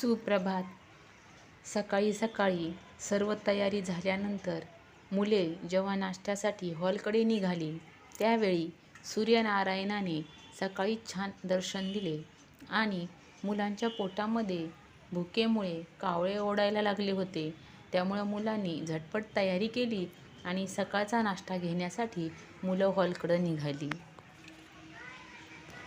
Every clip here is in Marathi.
सुप्रभात. सकाळी सकाळी सर्व तयारी झाल्यानंतर मुले जेव्हा नाश्त्यासाठी हॉलकडे निघाली त्यावेळी सूर्यनारायणाने सकाळी छान दर्शन दिले आणि मुलांच्या पोटामध्ये भुकेमुळे कावळे ओढायला लागले होते. त्यामुळं मुलांनी झटपट तयारी केली आणि सकाळचा नाश्ता घेण्यासाठी मुलं हॉलकडं निघाली.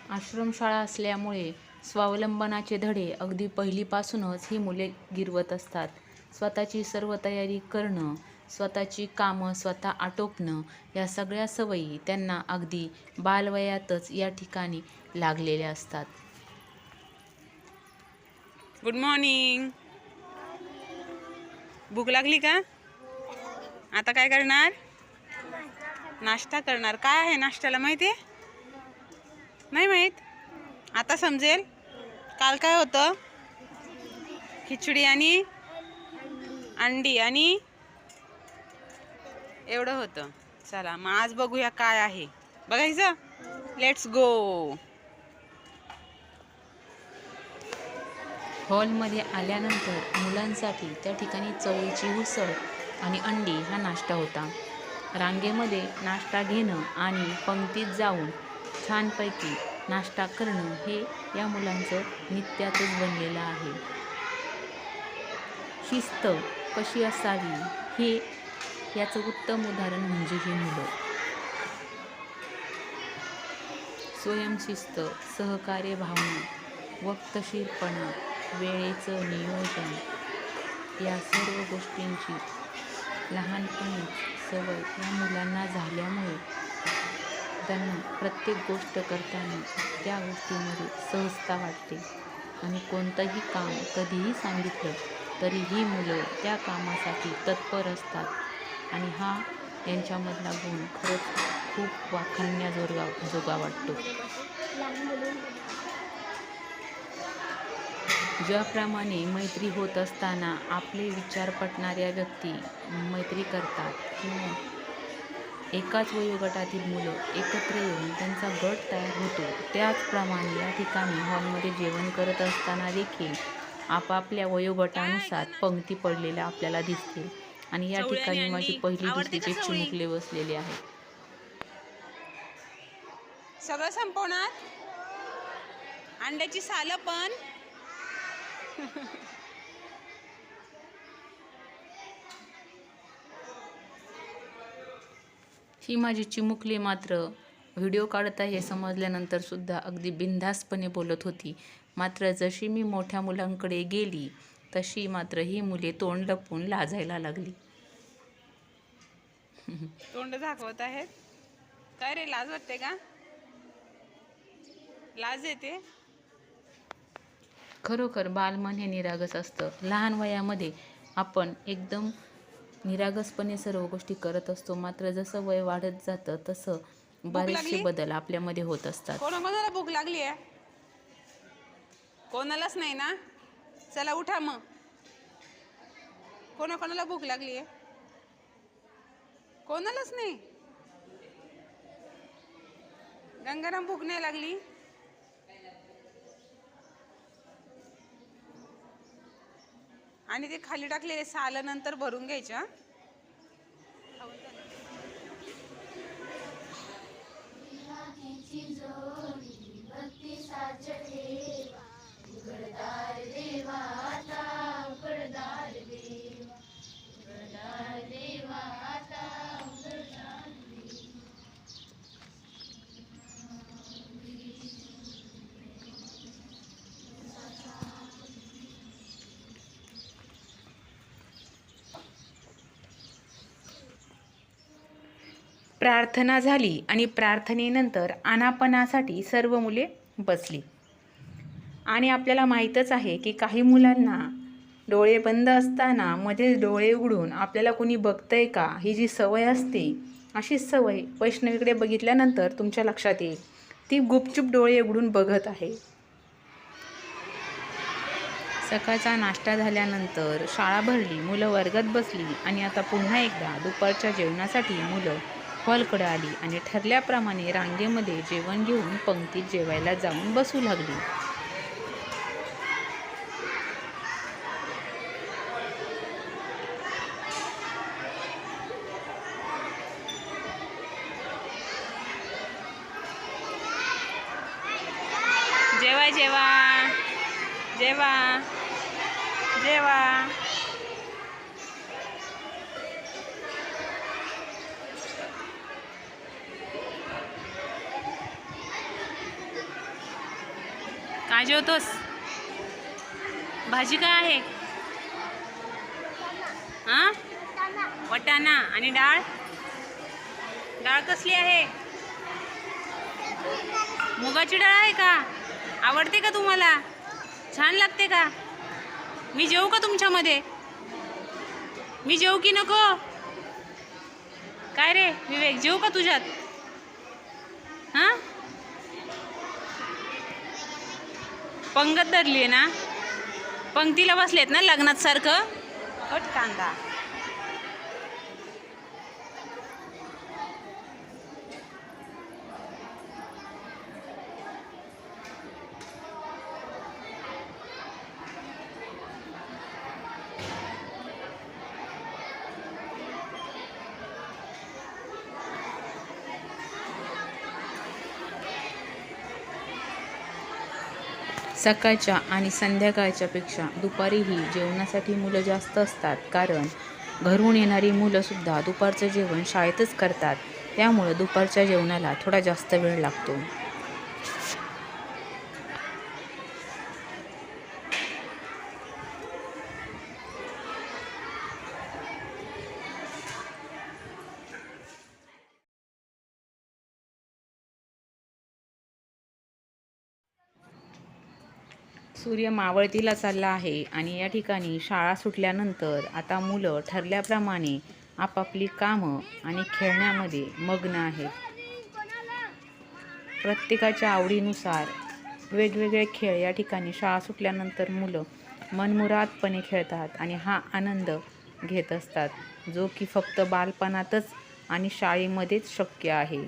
आश्रमशाळा असल्यामुळे स्वावलंबनाचे धडे अगदी पहिलीपासूनच ही मुले गिरवत असतात. स्वतःची सर्व तयारी करणं स्वतःची कामं स्वतः आटोपणं या सगळ्या सवयी त्यांना अगदी बालवयातच या ठिकाणी लागलेल्या असतात. गुड मॉर्निंग भूक लागली का? आता काय करणार? नाश्ता करणार. काय आहे नाश्त्याला माहिती? आहे नाही माहीत? आता समजेल? काल काय होतं? खिचडी आणि अंडी आणि एवढं होतं. चला मग आज बघूया काय आहे. बघायचं लेट्स गो हॉलमध्ये आल्यानंतर मुलांसाठी त्या ठिकाणी चवळीची उसळ आणि अंडी हा नाश्ता होता. रांगेमध्ये नाश्ता घेणं आणि पंक्तीत जाऊन छानपैकी नाश्ता करणं हे या मुलांचं नित्यातच बनलेलं आहे. शिस्त कशी असावी हे याचं उत्तम उदाहरण म्हणजे ही मुलं. स्वयंशिस्त सहकार्य भावना वक्तशीरपणा वेळेचं नियोजन या सर्व गोष्टींची लहानपणी सवय या मुलांना झाल्यामुळे त्यांना प्रत्येक गोष्ट करताना त्या गोष्टीमध्ये सहजता वाटते. आणि कोणतंही काम कधीही सांगितलं तरी ही मुलं त्या कामासाठी तत्पर असतात. आणि हा यांच्यामधला गुण खरंच खूप वाखण्याजोगा जोगा वाटतो. ज्याप्रमाणे मैत्री होत असताना आपले विचार पटणाऱ्या व्यक्ती मैत्री करतात किंवा एकाच वयोगटातील मुलं एकत्र येऊन त्यांचा गट तयार होतो. त्याचप्रमाणे या ठिकाणी हॉलमध्ये जेवण करत असताना देखील आपापल्या वयोगटानुसार पंक्ती पडलेल्या आपल्याला दिसतील. आणि या ठिकाणी माझी. पहिली दुसरीचे? चिमुकले बसलेले आहेत सगळं संपवणार? अंड्याची सालं पण? ही माझी चिमुकली मात्र व्हिडिओ काढत आहे हे समजल्यानंतर सुद्धा अगदी बिनधास्तपणे बोलत होती. मात्र जशी मी मोठ्या मुलांकडे गेली तशी मात्र ही मुले तोंड लपवून लाजायला लागली. तोंड दाखवत आहेत. काय रे लाज वाटते का? लाज येते? खरोखर बालमन हे निरागस असतं. लहान वयामध्ये आपण एकदम निरागसपणे सर्व गोष्टी करत असतो. मात्र जसं वय वाढत जातं तसं बरेचसे लागली? बदल आपल्यामध्ये होत असतात. कोणा कोणाला भूक लागली आहे? कोणालाच नाही ना? चला उठा मग. कोणा कोणाला भूक लागली आहे? कोणालाच नाही? गंगाराम भूक नाही लागली? आणि ते खाली टाकलेले सालं नंतर भरून घ्यायचे प्रार्थना झाली आणि प्रार्थनेनंतर आनापणासाठी सर्व मुले बसली. आणि आपल्याला माहीतच आहे की काही मुलांना डोळे बंद असताना मध्येच डोळे उघडून आपल्याला कुणी बघतंय का? ही जी सवय असते अशीच सवय वैष्णवीकडे बघितल्यानंतर तुमच्या लक्षात येईल. ती गुपचूप डोळे उघडून बघत आहे. सकाळचा नाश्ता झाल्यानंतर शाळा भरली मुलं वर्गात बसली आणि आता पुन्हा एकदा दुपारच्या जेवणासाठी मुलं हॉलकडे आली आणि ठरल्याप्रमाणे रांगेमध्ये जेवण घेऊन पंक्तीत जेवायला जाऊन बसू लागली. जेवा जेवा. जेवा. जेवा. काय जेवतोस भाजी काय आहे? हा? वटाणा आणि डाळ? डाळ कसली आहे? मुगाची डाळ आहे का? आवडते का तुम्हाला? छान लागते का? मी जेवू का तुमच्यामध्ये? मी जेवू की नको? काय रे विवेक जेवू का तुझ्यात? हां? पंगत धरली आहे ना? पंक्तीला बसलेत ना लग्नात सारखं? अट कांदा. सकाळच्या आणि संध्याकाळच्यापेक्षा दुपारीही जेवणासाठी मुलं जास्त असतात. कारण घरून येणारी मुलंसुद्धा दुपारचं जेवण शाळेतच करतात. त्यामुळं दुपारच्या जेवणाला थोडा जास्त वेळ लागतो. सूर्य मावळतीला चालला आहे आणि या ठिकाणी शाळा सुटल्यानंतर आता मुलं ठरल्याप्रमाणे आपापली कामं आणि खेळण्यामध्ये मग्न आहेत. प्रत्येकाच्या आवडीनुसार वेगवेगळे खेळ या ठिकाणी शाळा सुटल्यानंतर मुलं मनमुरादपणे खेळतात आणि हा आनंद घेत असतात जो की फक्त बालपणातच आणि शाळेमध्येच शक्य आहे.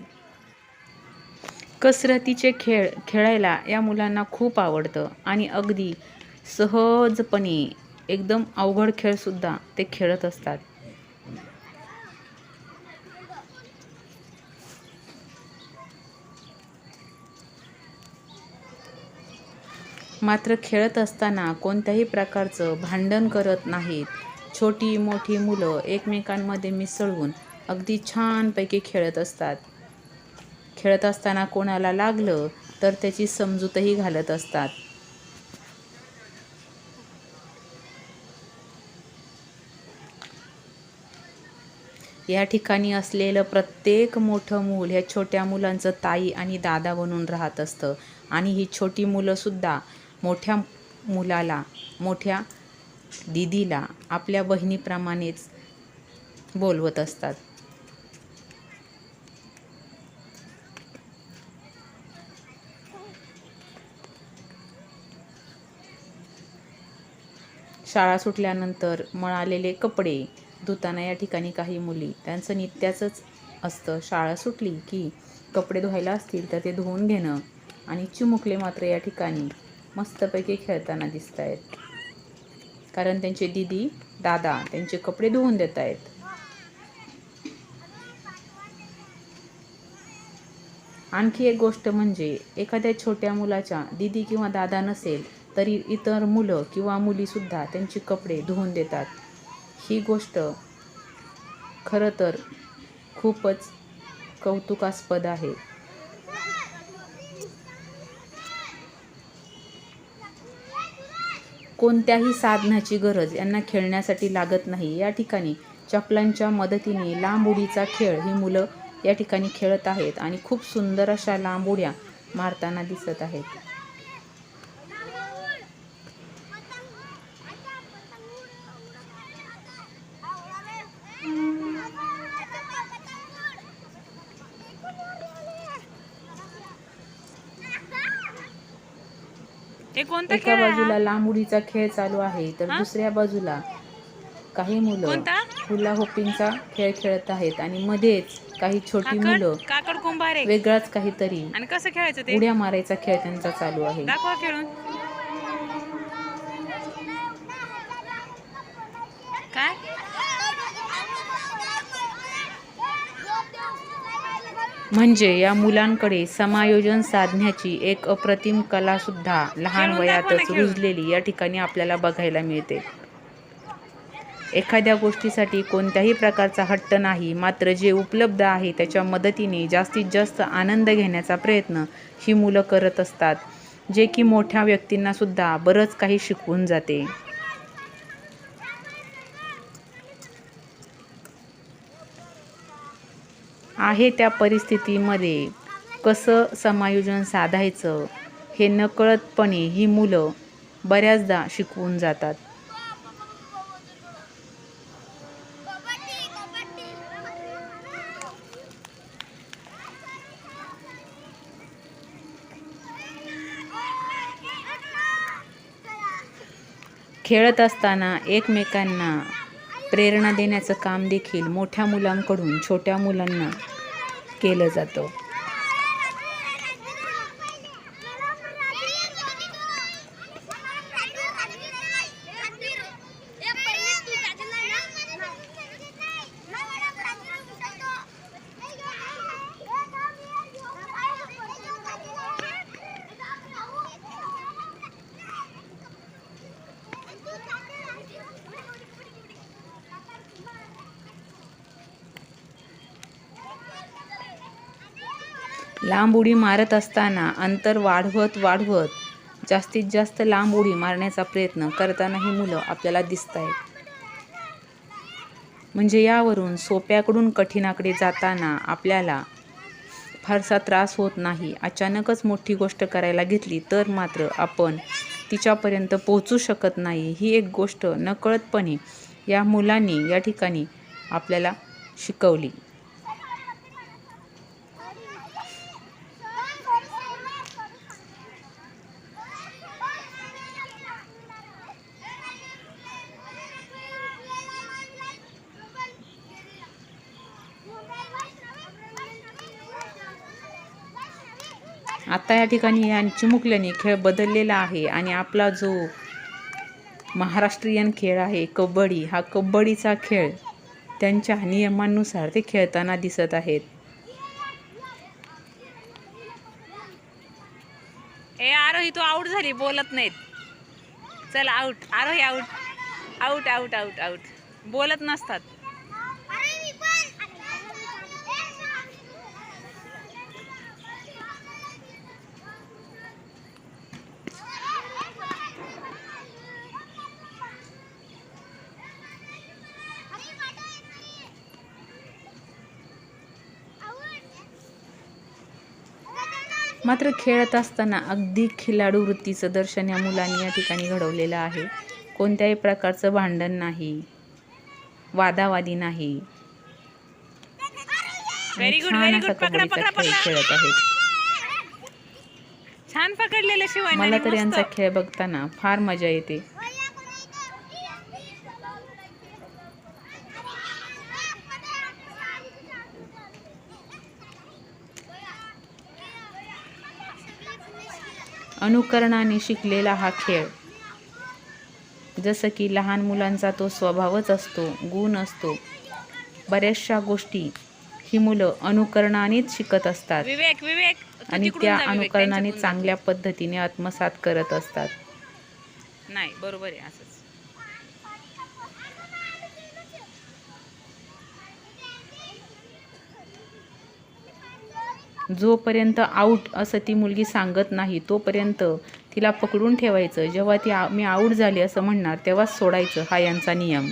कसरतीचे खेळ खेळायला या मुलांना खूप आवडतं. आणि अगदी सहजपणे एकदम अवघड खेळसुद्धा ते खेळत असतात. मात्र खेळत असताना कोणत्याही प्रकारचं भांडण करत नाहीत. छोटी मोठी मुलं एकमेकांमध्ये मिसळून अगदी छानपैकी खेळत असतात. खेळत असताना कोणाला लागलं तर त्याची समजूतही घालत असतात. या ठिकाणी असलेलं प्रत्येक मोठं मूल ह्या छोट्या मुलांचं ताई आणि दादा बनून राहत असतं. आणि ही छोटी मुलंसुद्धा मोठ्या मुलाला मोठ्या दिदीला आपल्या बहिणीप्रमाणेच बोलवत असतात. शाळा सुटल्यानंतर मळालेले कपडे धुताना या ठिकाणी काही मुली. त्यांचं नित्याचंच असतं. शाळा सुटली की कपडे धुवायला असतील तर ते धुवून घेणं आणि चिमुकले मात्र या ठिकाणी मस्तपैकी खेळताना दिसत आहेत कारण त्यांचे दिदी दादा त्यांचे कपडे धुवून देत आहेत आणखी एक गोष्ट म्हणजे एखाद्या छोट्या मुलाच्या दिदी किंवा दादा नसेल तरी इतर मुलं किंवा मुलीसुद्धा त्यांची कपडे धुवून देतात. ही गोष्ट खरं तर खूपच कौतुकास्पद आहे. कोणत्याही साधनाची गरज यांना खेळण्यासाठी लागत नाही. या ठिकाणी चपलांच्या मदतीने लांब उडीचा खेळ ही मुलं या ठिकाणी खेळत आहेत आणि खूप सुंदर अशा लांब उड्या मारताना दिसत आहेत. एका बाजूला? लांब उडीचा खेळ चालू आहे तर? दुसऱ्या बाजूला काही मुलं? हुला होपिंगचा खेळ खेळत आहेत आणि मध्येच काही छोटी मुलं काकड कुंभार वेगळाच काहीतरी आणि कसं खेळायचं उड्या मारायचा खेळ त्यांचा चालू आहे खेळून काय म्हणजे या मुलांकडे समायोजन साधण्याची एक अप्रतिम कला सुद्धा लहान वयातच. रुजलेली या ठिकाणी आपल्याला बघायला मिळते एखाद्या गोष्टीसाठी कोणत्याही प्रकारचा हट्ट नाही मात्र जे उपलब्ध आहे त्याच्या मदतीने जास्तीत जास्त आनंद घेण्याचा प्रयत्न ही मुलं करत असतात जे की मोठ्या व्यक्तींना सुद्धा बरंच काही शिकवून जाते आहे त्या परिस्थितीमध्ये कसं समायोजन साधायचं हे नकळतपणे ही मुलं बऱ्याचदा शिकवून जातात. खेळत असताना एकमेकांना प्रेरणा देण्याचं काम देखील मोठ्या मुलांकडून छोट्या मुलांना केलं जातं. लांब उडी मारत असताना अंतर वाढवत वाढवत जास्तीत जास्त लांब उडी मारण्याचा प्रयत्न करताना ही मुलं आपल्याला दिसत आहेत म्हणजे यावरून सोप्याकडून कठीणाकडे जाताना आपल्याला फारसा त्रास होत नाही. अचानकच मोठी गोष्ट करायला घेतली तर मात्र आपण तिच्यापर्यंत पोहोचू शकत नाही. ही एक गोष्ट नकळतपणे या मुलांनी या ठिकाणी आपल्याला शिकवली. आता या ठिकाणी या चिमुकल्याने खेळ बदललेला आहे आणि आपला जो महाराष्ट्रीयन खेळ आहे कबड्डी हा कबड्डीचा खेळ त्यांच्या नियमांनुसार ते खेळताना दिसत आहेत. ए आरोही तू आऊट झाली बोलत नाहीत. चल out Aarohi out out out out out बोलत नसतात. मात्र खेळत असताना अगदी खिलाडू वृत्तीचं दर्शन या मुलांनी या ठिकाणी घडवलेलं आहे. कोणत्याही प्रकारचं भांडण नाही. वादावादी नाही. छान असा कबड्डीचा खेळ. खेळत आहेत. छान पकडलेलं मला तर यांचा खेळ बघताना फार मजा येते. अनुकरणाने शिकलेला हा खेळ. जसं की लहान मुलांचा तो स्वभावच असतो गुण असतो. बऱ्याचशा गोष्टी ही मुलं अनुकरणानेच शिकत असतात. विवेक विवेक आणि त्या अनुकरणाने. चांगल्या पद्धतीने आत्मसात करत असतात. नाही बरोबर आहे असंच जोपर्यंत आऊट असं ती मुलगी सांगत नाही तोपर्यंत तिला पकडून ठेवायचं. जेव्हा ती आ- मी आऊट झाली असं म्हणणार तेव्हाच सोडायचं हा यांचा नियम.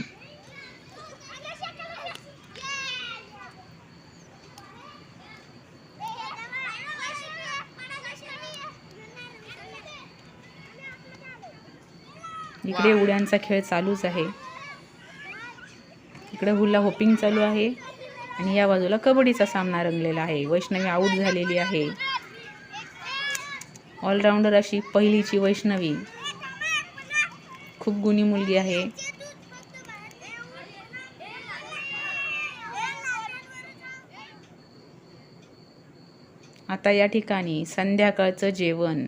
इकडे उड्यांचा खेळ चालूच आहे. इकडे हुल्ला होपिंग चालू आहे. आणि या बाजूला कबड्डीचा सामना रंगलेला आहे. वैष्णवी आऊट झालेली आहे. ऑलराऊंडर अशी पहिलीची वैष्णवी. खूप गुणी मुलगी आहे. आता या ठिकाणी संध्याकाळचं जेवण.